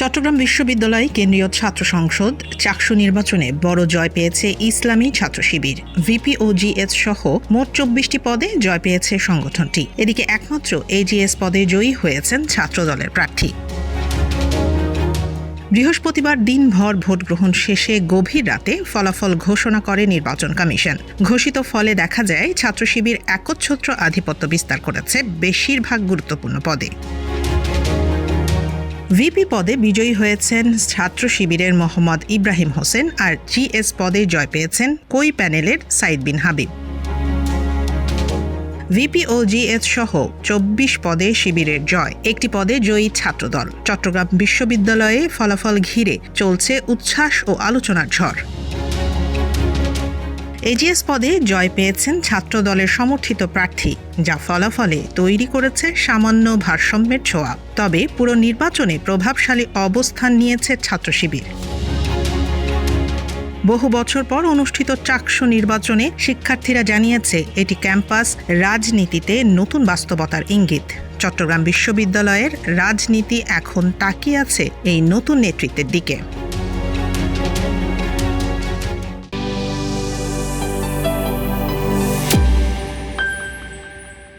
চট্টগ্রাম বিশ্ববিদ্যালয় কেন্দ্রীয় ছাত্র সংসদ চাকসু নির্বাচনে বড় জয় পেয়েছে ইসলামী ছাত্র শিবির। ভিপি ও জিএস সহ মোট চব্বিশটি পদে জয় পেয়েছে সংগঠনটি। এদিকে একমাত্র এজিএস পদে জয়ী হয়েছেন ছাত্রদলের প্রার্থী। বৃহস্পতিবার দিনভর ভোট গ্রহণ শেষে গভীর রাতে ফলাফল ঘোষণা করে নির্বাচন কমিশন। ঘোষিত ফলে দেখা যায়, ছাত্র শিবির একচ্ছত্র আধিপত্য বিস্তার করেছে বেশিরভাগ গুরুত্বপূর্ণ পদে। ভিপি পদে বিজয়ী হয়েছেন ছাত্র শিবিরের মোহাম্মদ ইব্রাহিম হোসেন আর জিএস পদে জয় পেয়েছেন কই প্যানেলের সাইদ বিন হাবিব। ভিপি ও জিএস সহ চব্বিশ পদে শিবিরের জয়। একটি পদে জয়ী ছাত্রদল। চট্টগ্রাম বিশ্ববিদ্যালয়ে ফলাফল ঘিরে চলছে উচ্ছ্বাস ও আলোচনার ঝড়। এজিএস পদে জয় পেয়েছেন ছাত্রদলের সমর্থিত প্রার্থী, যা ফলাফলে তৈরি করেছে সামান্য ভারসাম্যের ছোঁয়া। তবে পুরো নির্বাচনে প্রভাবশালী অবস্থান নিয়েছে ছাত্র শিবির বহু বছর পর অনুষ্ঠিত চাকসু নির্বাচনে শিক্ষার্থীরা জানিয়েছে, এটি ক্যাম্পাস রাজনীতিতে নতুন বাস্তবতার ইঙ্গিত। চট্টগ্রাম বিশ্ববিদ্যালয়ের রাজনীতি এখন তাকিয়ে আছে এই নতুন নেতৃত্বের দিকে।